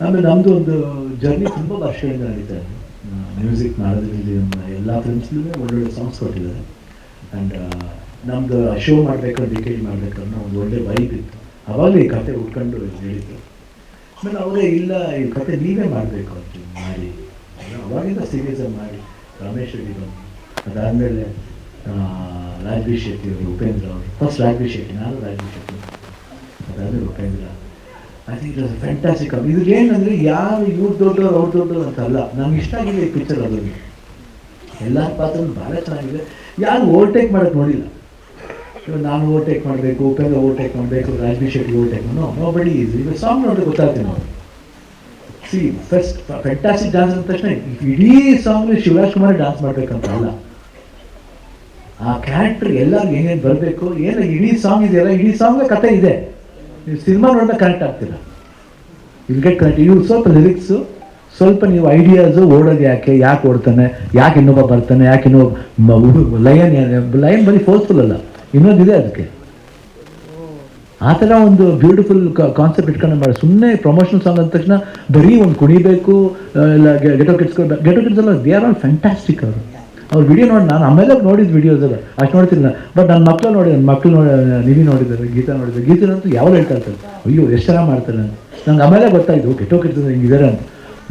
ಆಮೇಲೆ ನಮ್ಮದು ಒಂದು ಜರ್ನಿ ತುಂಬಾ ವರ್ಷಗಳಿಂದ ನಡೀತಾ ಇದೆ. ಮ್ಯೂಸಿಕ್ ಮಾಡೋದ್ರಲ್ಲಿ ಎಲ್ಲ ಫಿಲ್ಮ್ಸ್ಲೂ ಒಳ್ಳೊಳ್ಳೆ ಸಾಂಗ್ಸ್ ಕೊಟ್ಟಿದ್ದಾರೆ. ಆ್ಯಂಡ್ ನಮ್ದು ಶೋ ಮಾಡಬೇಕು ಡಿಕೇಟ್ ಮಾಡಬೇಕು ಅನ್ನೋ ಒಂದು ಒಳ್ಳೆ ವೈಬ್ ಇತ್ತು. ಅವಾಗಲೇ ಈ ಕತೆ ಉಟ್ಕೊಂಡು ಹೇಳಿದ್ರು. ಆಮೇಲೆ ಅವರೇ, ಇಲ್ಲ, ಈ ಕತೆ ನೀವೇ ಮಾಡಬೇಕು ಅಂತ ಮಾಡಿ. ಅವಾಗಿಂದ ಸೀರಿಯಸ್ ಮಾಡಿ. ರಮೇಶ್ ರೆಡ್ಡಿ ಬಂದು, ಅದಾದಮೇಲೆ ರಾಜ್ಬಿ ಶೆಟ್ಟಿ ಅವರು, ಉಪೇಂದ್ರ ಅವರು. ಫಸ್ಟ್ ರಾಜ್ಬಿ ಶೆಟ್ಟಿ, ನಾನು ರಾಜ್ಬಿ ಶೆಟ್ಟಿ. ಅದಾದಮೇಲೆ Upendra. I think it fantastic ಇದು ಏನಂದರೆ ಯಾರು ಇವ್ರು ದೊಡ್ಡವ್ರು, ಅವ್ರು ದೊಡ್ಡವ್ರು ಅಂತಲ್ಲ ನಮ್ಗೆ ಇಷ್ಟ ಆಗಿದೆ ಈ ಪಿಕ್ಚರ್ ಅದು ಎಲ್ಲ ಪಾತ್ರ ಭಾಳ ಚೆನ್ನಾಗಿದೆ. ಯಾರು ಓವರ್ಟೇಕ್ ಮಾಡೋಕ್ಕೆ ನೋಡಿಲ್ಲ. ಇವಾಗ ನಾನು ಓವರ್ಟೇಕ್ ಮಾಡಬೇಕು, ಉಪೇಂದ್ರ ಓವರ್ಟೇಕ್ ಮಾಡಬೇಕು ರಾಜ್ಬಿ ಶೆಟ್ಟಿ ಓವರ್ಟೇಕ್ ಮಾಡೋ. ನೋ ಬಡಿ ಈಸ್ ಈಗ ಸಾಂಗ್ ನೋಡಿದ್ರೆ ಗೊತ್ತಾಗ್ತೀನಿ ನಾವು ಸಿ ಫಸ್ಟ್ ಫ್ಯಾಂಟಾಸ್ಟಿಕ್ ಡ್ಯಾನ್ಸ್ ಅಂದ ತಕ್ಷಣ ಇಡೀ ಸಾಂಗ್ ಶಿವರಾಜ್ ಕುಮಾರ್ ಡ್ಯಾನ್ಸ್ ಮಾಡ್ಬೇಕಂತ ಅಲ್ಲ. ಆ ಕ್ಯಾರೆಕ್ಟರ್ ಎಲ್ಲರಿಗೂ ಏನೇನು ಬರಬೇಕು, ಏನು ಇಡೀ ಸಾಂಗ್ ಇದೆಯಲ್ಲ, ಇಡೀ ಸಾಂಗ್ ಕತೆ ಇದೆ. ನೀವು ಸಿನಿಮಾ ನೋಡಿದ್ರೆ ಕನೆಕ್ಟ್ ಆಗ್ತಿಲ್ಲ. ಇದು ಗೆಟ್ ಕನೆಕ್ಟ್ ಇವು ಸ್ವಲ್ಪ ಲಿರಿಕ್ಸು ಸ್ವಲ್ಪ ನೀವು ಐಡಿಯಾಸು ಓಡೋದು ಯಾಕೆ ಯಾಕೆ ಓಡ್ತಾನೆ, ಯಾಕೆ ಇನ್ನೊಬ್ಬ ಬರ್ತಾನೆ, ಯಾಕೆ ಇನ್ನೊಬ್ಬ ಲಯನ್ ಲಯನ್ ಬರೀ ಫೋರ್ಸ್ಫುಲ್ ಅಲ್ಲ ಇನ್ನೊಂದಿದೆ ಅದಕ್ಕೆ. ಆ ಥರ ಒಂದು ಬ್ಯೂಟಿಫುಲ್ ಕಾನ್ಸೆಪ್ಟ್ ಇಟ್ಕೊಂಡು ಮಾಡಿ ಸುಮ್ಮನೆ ಪ್ರಮೋಷನ್ ಸಾಂಗ್ ಅಂದ ತಕ್ಷಣ ಬರೀ ಒಂದು ಕುಣಿಬೇಕು ಇಲ್ಲ ಗೆಟೋ ಕಿಟ್ಸ್ಕೊಳ್ಬೇಕು ಗೆಟೋ ಕಿಟ್ಸ್ ಅಲ್ಲ ದೇ ಆರ್ ಆಲ್ ಫ್ಯಾಂಟಾಸ್ಟಿಕ್ ಅವರು. ಅವ್ರ ವಿಡಿಯೋ ನೋಡಿ ನಾನು ಆಮೇಲೆ ನೋಡಿದ ವಿಡಿಯೋದಲ್ಲ ಅಷ್ಟು ನೋಡ್ತಿಲ್ಲ ಬಟ್ ನನ್ನ ಮಕ್ಕಳು ನೋಡಿ ನನ್ನ ಮಕ್ಕಳು ನೋಡಿ, ನಿಧಿ ನೋಡಿದ್ದಾರೆ, ಗೀತಾ ನೋಡಿದ್ದಾರೆ. ಗೀತನಂತೂ ಯಾವಾಗ ಹೇಳ್ತಾ ಇರ್ತಾರೆ ಅಯ್ಯೋ, ಎಷ್ಟು ಚೆನ್ನಾಗಿ ಮಾಡ್ತಾರೆ ಅಂತ. ನಂಗೆ ಆಮೇಲೆ ಗೊತ್ತಾಯಿತು ಕೆಟ್ಟೋಗಿರ್ತದೆ ಹಿಂಗಿದ್ದಾರೆ ಅಂತ.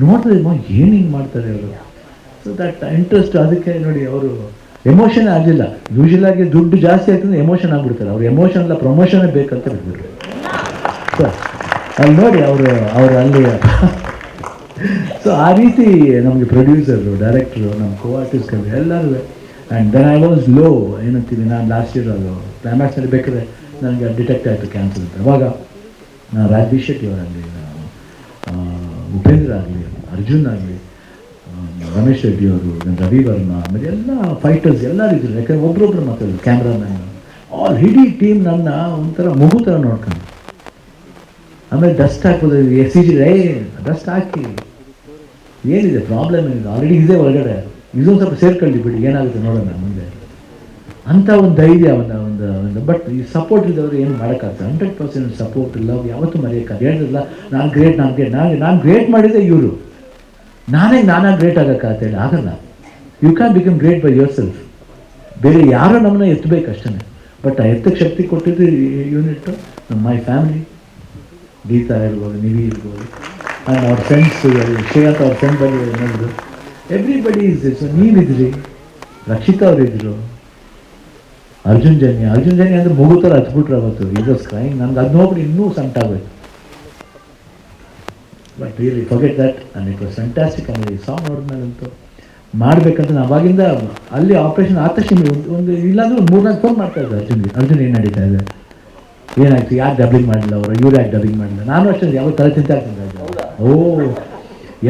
ನೋಡಿದ್ರೆ ಏನು ಹಿಂಗೆ ಮಾಡ್ತಾರೆ ಅವರು? ಸೊ ದಟ್ ಇಂಟ್ರೆಸ್ಟ್ ಅದಕ್ಕೆ ನೋಡಿ ಅವರು ಎಮೋಷನ್ ಆಗಲಿಲ್ಲ. ಯೂಶಲ್ ದುಡ್ಡು ಜಾಸ್ತಿ ಆಗ್ತದೆ ಎಮೋಷನ್ ಆಗ್ಬಿಡ್ತಾರೆ. ಅವ್ರು ಎಮೋಷನ್ ಎಲ್ಲ ಪ್ರಮೋಷನೇ ಬೇಕಂತ ಬಿಟ್ಬಿಟ್ರು. ಸರ್ ಅಲ್ಲಿ ನೋಡಿ ಅವರು ಅವರು ಅಲ್ಲಿ ಸೊ ಆ ರೀತಿ ನಮಗೆ ಪ್ರೊಡ್ಯೂಸರು ಡೈರೆಕ್ಟ್ರು ನಮ್ಮ ಕೋ ಎಲ್ಲರೂ. And then I was low ಏನಂತೀವಿ, ನಾನು ಲಾಸ್ಟ್ ಇಯರ್ ಅದು ಕ್ಲೈಮ್ಯಾಕ್ಸಲ್ಲಿ ಬೇಕಾದ್ರೆ ನನಗೆ ಡಿಟೆಕ್ಟ್ ಆಯಿತು ಕ್ಯಾನ್ಸಲ್ ಅಂತ ಅವಾಗ ನಾನು ರಾಜ್ಬಿ ಶೆಟ್ಟಿ ಅವರಾಗಲಿ ಉಪೇಂದ್ರ ಆಗಲಿ, ಅರ್ಜುನ್ ಆಗಲಿ ರಮೇಶ್ ರೆಡ್ಡಿ ಅವರು ರವಿ ವರ್ಮ, ಆಮೇಲೆ ಎಲ್ಲ ಫೈಟರ್ಸ್ ಎಲ್ಲರೂ ಇದ್ರು. ಯಾಕಂದ್ರೆ ಒಬ್ರೊಬ್ರು ಮಾತಾಡಿದ್ರು ಕ್ಯಾಮ್ರಾಮನ್ ಆಲ್ ಇಡೀ ಟೀಮ್ ನನ್ನ ಒಂಥರ ಮಗು ಥರ ನೋಡ್ಕೊಂಡು ಆಮೇಲೆ ಡಸ್ಟ್ ಹಾಕೋದು S C G A dust ಹಾಕಿ. ಏನಿದೆ? ಪ್ರಾಬ್ಲಮ್ ಏನಿದೆ? ಆಲ್ರೆಡಿ ಇದೆ ಒಳಗಡೆ. ಇದೊಂದು ಸ್ವಲ್ಪ ಸೇರ್ಕೊಳ್ಳಿ ಬಿಡಿ, ಏನಾಗುತ್ತೆ ನೋಡೋಣ ಮುಂದೆ. ಅಂತ ಒಂದು ಧೈರ್ಯ, ಒಂದು ಒಂದು ಒಂದು ಬಟ್ ಈ ಸಪೋರ್ಟ್ ಇದ್ದವರು ಏನು ಮಾಡೋಕ್ಕಾಗ್ತದೆ ಹಂಡ್ರೆಡ್ ಪರ್ಸೆಂಟ್ ಸಪೋರ್ಟ್ ಲವ್ ಯಾವತ್ತೂ ಮರೆಯೋಕ್ಕಾಗ ಹೇಳಿದ್ರಲ್ಲ ನಾನು ಗ್ರೇಟ್ ನಾನು ಗ್ರೇಟ್ ನಾನು ನಾನು ಗ್ರೇಟ್ ಮಾಡಿದೆ ಇವರು. ನಾನೇ, ನಾನಾ ಗ್ರೇಟ್ ಹೇಳಿ, ಆಗಲ್ಲ. You can become great by yourself ಬೇರೆ ಯಾರೋ ನಮ್ಮನ್ನ ಎತ್ತಬೇಕು ಅಷ್ಟೇ. ಬಟ್ ಆ ಎತ್ತಕ್ಕೆ ಶಕ್ತಿ ಕೊಟ್ಟಿದ್ದು ಯೂನಿಟ್ ನಮ್ಮ ಮೈ ಫ್ಯಾಮಿಲಿ ಗೀತಾ ಇರ್ಬೋದು ನಿವಿ ಇರ್ಬೋದು. ಆ್ಯಂಡ್ ಅವ್ರ ಫ್ರೆಂಡ್ಸ್ ಶ್ರೇಯಾಂತ್ ಅವ್ರ ಫ್ರೆಂಡ್ ಬಗ್ಗೆ ನೋಡಿದ್ರು ಎವ್ರಿಬಡಿ ಇಸ್ ದಿಸ್ ನೀವಿದ್ರಿ ರಕ್ಷಿತಾ ಅವರಿದ್ರು ಅರ್ಜುನ್ ಜನ್ಯ ಅರ್ಜುನ್ ಜನ್ಯ ಅಂದ್ರೆ ಮಗು ಥರ ಹತ್ಬಿಟ್ರು ಅವತ್ತು ಇದು ಕ್ರೈಮ್ ನನ್ಗೆ ಅದು ನೋಡ್ಬಿಟ್ಟು ಇನ್ನೂ ಸಂಟಾಗೋಯ್ತು but really forget that and it was fantastic ಅಂದರೆ ಈ ಸಾಂಗ್ ನೋಡಿದ್ಮೇಲಂತೂ ಮಾಡಬೇಕಂತ ನಾನು ಅವಾಗಿಂದ ಅಲ್ಲಿ ಆಪ್ರೇಷನ್ ಆದ ತಕ್ಷಣ ಒಂದು ಇಲ್ಲಾಂದ್ರೆ ಒಂದು ಮೂರ್ನಾಲ್ಕು ಫೋನ್ ಮಾಡ್ತಾ ಇದ್ದೆ ಅರ್ಜುನ್ಗೆ ಅರ್ಜುನ್ ಏನು ನಡೀತಾ ಇದೆ? ಏನಾಯ್ತು? ಯಾರು ಡಬ್ಲಿಂಗ್ ಮಾಡಲಿಲ್ಲ ಅವರು? ಇವ್ರು ಯಾಕೆ ಡಬ್ಲಿಂಗ್ ಮಾಡಲಿಲ್ಲ? ನಾನು ಅಷ್ಟೇ ಯಾವಾಗ ತಲೆ ಚಿಂತೆ ಇರ್ತೀನಿ ಓ,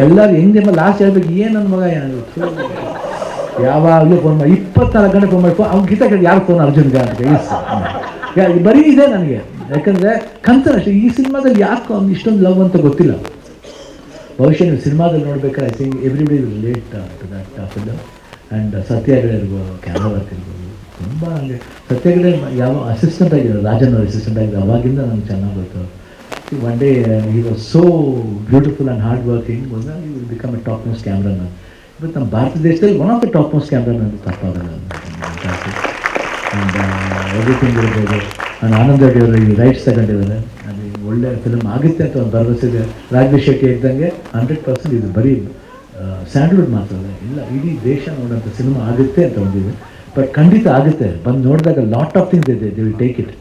ಎಲ್ಲರೂ ಹೆಂಗೆ ಲಾಸ್ಟ್ ಹೇಳ್ಬೇಕು, ಏನು ನನ್ನ ಮಗ, ಏನು ಯಾವಾಗಲೂ ಫೋನ್ ಮಾಡಿ ಇಪ್ಪತ್ನಾಲ್ಕು ಗಂಟೆ ಫೋನ್ ಮಾಡಿ, ಅವ್ನು ಗೀತ ಕೇಳಿ ಯಾರು ಫೋನ್ ಅರ್ಜುನ್ಗೆ ಅಂತ ಇಸ್ ಬರೀ ಇದೆ ನನಗೆ. ಯಾಕಂದರೆ ಕಂತನ ಅಷ್ಟೇ, ಈ ಸಿನಿಮಾದಲ್ಲಿ ಯಾಕೆ ಅವ್ನು ಇಷ್ಟೊಂದು ಲವ್ ಅಂತ ಗೊತ್ತಿಲ್ಲ. ಬಹುಶಃ ನೀವು ಸಿನಿಮಾದಲ್ಲಿ ನೋಡ್ಬೇಕಾದ್ರೆ I think everybody relate to that film and ಸತ್ಯಾಗ್ರಹ ಇರ್ಬೋದು ಕ್ಯಾಮರಾ ವರ್ಕ್ ಇರ್ಬೋದು, ತುಂಬ ನನಗೆ ಸತ್ಯಾಗ್ರಹ ಯಾವ ಅಸಿಸ್ಟೆಂಟ್ ಆಗಿರೋ ರಾಜನ್ ಅಸಿಸ್ಟೆಂಟ್ ಆಗಿದೆ ಅವಾಗಿಂದ ನನಗೆ ಚೆನ್ನಾಗಿ ಗೊತ್ತು. ಒನ್ ಡೇ ಈ was so beautiful and hard working ಬಂದ you will become a top most cameraman ಇವತ್ತು ನಮ್ಮ ಭಾರತ ದೇಶದಲ್ಲಿ one of the top most cameraman ತಪ್ಪಾಗಲ್ಲ ಆ್ಯಂಡ್ ಎವ್ರಿಥಿಂಗ್ ಇರ್ಬೋದು. ಆ್ಯಂಡ್ ಆನಂದ್ ರೆಡ್ಡಿ ಅವರು ಈ ರೈಟ್ಸ್ ತಗೊಂಡಿದ್ದಾರೆ. ಅದು ಒಳ್ಳೆ ಫಿಲ್ಮ್ ಆಗುತ್ತೆ ಅಂತ ಒಂದು ಭರವಸೆ ಇದೆ. ರಾಜ್ಬಿ ಶೆಟ್ಟಿ ಇದ್ದಂಗೆ ಹಂಡ್ರೆಡ್ ಪರ್ಸೆಂಟ್ ಇದು ಬರೀ ಸ್ಯಾಂಡ್ಲ್ವುಡ್ ಮಾತ್ರ ಇಲ್ಲ, ಇಡೀ ದೇಶ ನೋಡೋಂಥ ಸಿನಿಮಾ ಆಗುತ್ತೆ ಅಂತ ಒಂದಿದೆ. ಬಟ್ ಖಂಡಿತ ಆಗುತ್ತೆ. ಬಂದು ನೋಡಿದಾಗ ಲಾಟ್ ಆಫ್ ಥಿಂಗ್ಸ್ ಇದೆ. ದೇ ವಿಲ್ ಟೇಕ್ ಇಟ್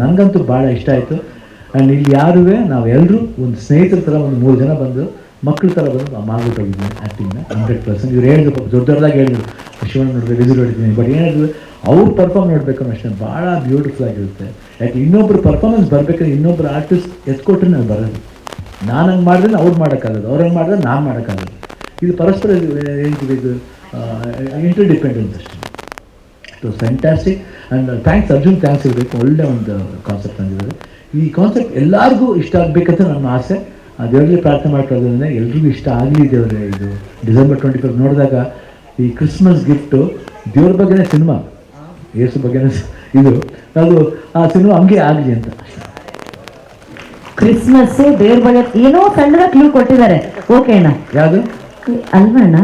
ನನಗಂತೂ ಭಾಳ ಇಷ್ಟ ಆಯಿತು. ಆ್ಯಂಡ್ ಇಲ್ಲಿ ಯಾರುವೆ? ನಾವೆಲ್ಲರೂ ಒಂದು ಸ್ನೇಹಿತರ ಥರ ಒಂದು ಮೂರು ಜನ ಬಂದು ಮಕ್ಕಳ ಥರ ಬಂದು ಮಾಡ್ಬಿಟ್ಟೋಗಿದ್ದೀನಿ ಆ್ಯಕ್ಟಿಂಗ್ನ ಹಂಡ್ರೆಡ್ ಪರ್ಸೆಂಟ್ ಇವ್ರು ಹೇಳಿದ್ರು ಪಾಪ ದೊಡ್ಡ ದೊಡ್ಡದಾಗಿ ಹೇಳಿದ್ರು. ಶಿವಣ್ಣ ನೋಡಿದ್ರೆ ವಿಸಿಲ್ ಹೊಡಿತೀನಿ ಬಟ್ ಏನಾದ್ರು ಅವ್ರು ಪರ್ಫಾರ್ಮ್ ನೋಡಬೇಕು ಅಷ್ಟೇ, ಭಾಳ ಬ್ಯೂಟಿಫುಲ್ ಆಗಿರುತ್ತೆ. ಯಾಕೆ ಇನ್ನೊಬ್ಬರು ಪರ್ಫಾರ್ಮೆನ್ಸ್ ಬರ್ಬೇಕಾದ್ರೆ ಇನ್ನೊಬ್ರು ಆರ್ಟಿಸ್ಟ್ ಎತ್ಕೊಟ್ರೆ ನಾನು ಬರೋದು. ನಾನು ಹಂಗೆ ಮಾಡಿದ್ರೆ ಅವ್ರು ಮಾಡೋಕ್ಕಾಗೋದು. ಅವ್ರು ಹಂಗೆ ಮಾಡಿದ್ರೆ ನಾನು ಮಾಡೋಕ್ಕಾಗೋದು. ಇದು ಪರಸ್ಪರ ಇದು ಇದು ಇಂಟರ್ ಡಿಪೆಂಡೆನ್ಸ್ ಅಷ್ಟೇ. It was fantastic and thanks Arjun thanks ಇರಬೇಕು ಒಳ್ಳೆ ಒಂದು ಕಾನ್ಸೆಪ್ಟ್ ತಂದಿದ್ದಾರೆ. ಈ ಕಾನ್ಸೆಪ್ಟ್ ಎಲ್ಲರಿಗೂ ಇಷ್ಟ ಆಗಬೇಕಂತ ನನ್ನ ಆಸೆ. ಆ ದೇವರಲ್ಲಿ ಪ್ರಾರ್ಥನೆ ಮಾಡ್ಕೊಳ್ಳೋದ್ರಿಂದ ಎಲ್ರಿಗೂ ಇಷ್ಟ ಆಗಲಿ ದೇವರೇ ಇದು. ಡಿಸೆಂಬರ್ ಟ್ವೆಂಟಿ ಫೈವ್ ನೋಡಿದಾಗ ಈ ಕ್ರಿಸ್ಮಸ್ ಗಿಫ್ಟು ದೇವ್ರ ಬಗ್ಗೆನೇ ಸಿನಿಮಾ ಯೇಸು ಬಗ್ಗೆನೇ ಇದು. ಅದು ಆ ಸಿನಿಮಾ ಹಂಗೆ ಆಗಲಿ ಅಂತ. ಕ್ರಿಸ್ಮಸ್ ದೇವ್ರ ಬಗ್ಗೆ ಏನೋ ಸಣ್ಣದ ಕ್ಲೂ ಕೊಟ್ಟಿದ್ದಾರೆ. ಓಕೆ ಅಣ್ಣ. ಯಾವುದು? ಅಲ್ವಾ ಅಣ್ಣ?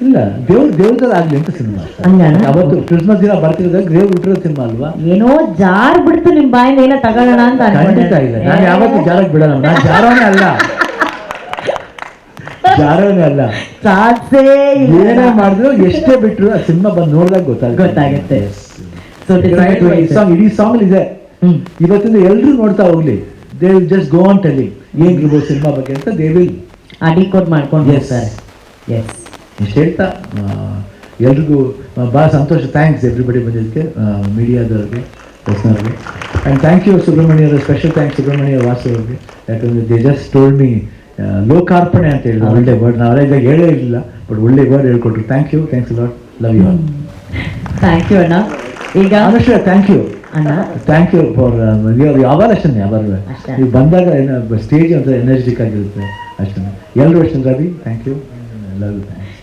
ಇಲ್ಲ ದೇವ್ರ ದೇವ್ರದಲ್ಲಿ ಆಗ್ಲಿ ಅಂತ ಸಿನಿಮಾ. ಹಂಗಣ್ಣ? ಅವತ್ತು ಕ್ರಿಸ್ಮಸ್ ದಿನ ಬರ್ತಿರೋದಾಗ ದೇವ್ರು ಹುಟ್ಟಿರೋ ಸಿನಿಮಾ ಅಲ್ವಾ? ಏನೋ ಜಾರ್ ಬಿಡ್ತು ನಿಮ್ ಬಾಯಿಂದ ಏನೋ ತಗೊಳ್ಳೋಣ ಅಂತ ಖಂಡಿತ ಇಲ್ಲ. ನಾನು ಯಾವತ್ತೂ ಜಾರಕ್ಕೆ ಬಿಡಲ್ಲ. ನಾನು ಜಾರೋನೇ ಅಲ್ಲ. ಜಾರೋನೇ ಅಲ್ಲ. ಸಾಧ್ಸೇ ಏನೇ ಮಾಡಿದ್ರು ಎಷ್ಟೇ ಬಿಟ್ರು ಆ ಸಿನಿಮಾ ಬಂದು ನೋಡಿದಾಗ ಗೊತ್ತಾಗುತ್ತೆ. ಗೊತ್ತಾಗುತ್ತೆ. So. ಸಾಂಗ್ ಇಡೀ ಸಾಂಗ್ ಇದೆ. ಹ್ಮ್. ಇವತ್ತಿಂದ ಎಲ್ರು ನೋಡ್ತಾ ಹೋಗ್ಲಿ. They will just go on telling ಏನಿರ್ಬೋದು ಸಿನಿಮಾ ಬಗ್ಗೆ ಅಂತ ದೇ ವಿಲ್ ಆ ಡಿಕೋಡ್ ಮಾಡ್ಕೊಂಡು Yes. ಹೋಗ್ತಾರೆ. ಎಸ್ ಇಷ್ಟು ಹೇಳ್ತಾ ಎಲ್ರಿಗೂ ಭಾಳ ಸಂತೋಷ. ಥ್ಯಾಂಕ್ಸ್ ಎವ್ರಿಬಡಿ ಬಂದಿದ್ದಕ್ಕೆ ಮೀಡಿಯಾದವ್ರಿಗೆ ಪ್ರಶ್ನವ್ರಿಗೆ ಆ್ಯಂಡ್ ಥ್ಯಾಂಕ್ ಯು ಸುಬ್ರಹ್ಮಣ್ಯ ಅವರು ಸ್ಪೆಷಲ್ ಥ್ಯಾಂಕ್ಸ್ ಸುಬ್ರಹ್ಮಣ್ಯ ವಾಸು ಅವ್ರಿಗೆ ಯಾಕಂದರೆ ದೇ ಜಸ್ಟ್ ಟೋಲ್ಡ್ ಮಿ ಲೋಕಾರ್ಪಣೆ ಅಂತ ಹೇಳಿದ್ರು. ಒಳ್ಳೆ ವರ್ಡ್ ನಾವು ಇದ್ದಾಗ ಹೇಳೇ ಇರಲಿಲ್ಲ ಬಟ್ ಒಳ್ಳೆ ವರ್ಡ್ ಹೇಳ್ಕೊಟ್ರು. Thank you thanks lot love you all thank you ಅಣ್ಣ. ಈಗ? ಅನುಷ್ಯ ಥ್ಯಾಂಕ್ ಯು ಅಣ್ಣ? ಥ್ಯಾಂಕ್ ಯು ಫಾರ್ ಯಾವಾಗ ಅಷ್ಟೇ. ಯಾವಾಗ. ನೀವು ಬಂದಾಗ ಸ್ಟೇಜ್ ಅಂತ ಎನರ್ಜಿಟಿಕ್ ಆಗಿರುತ್ತೆ ಅಷ್ಟೇ ಎಲ್ಲರೂ ಅಷ್ಟೇ Ravi thank you love you thanks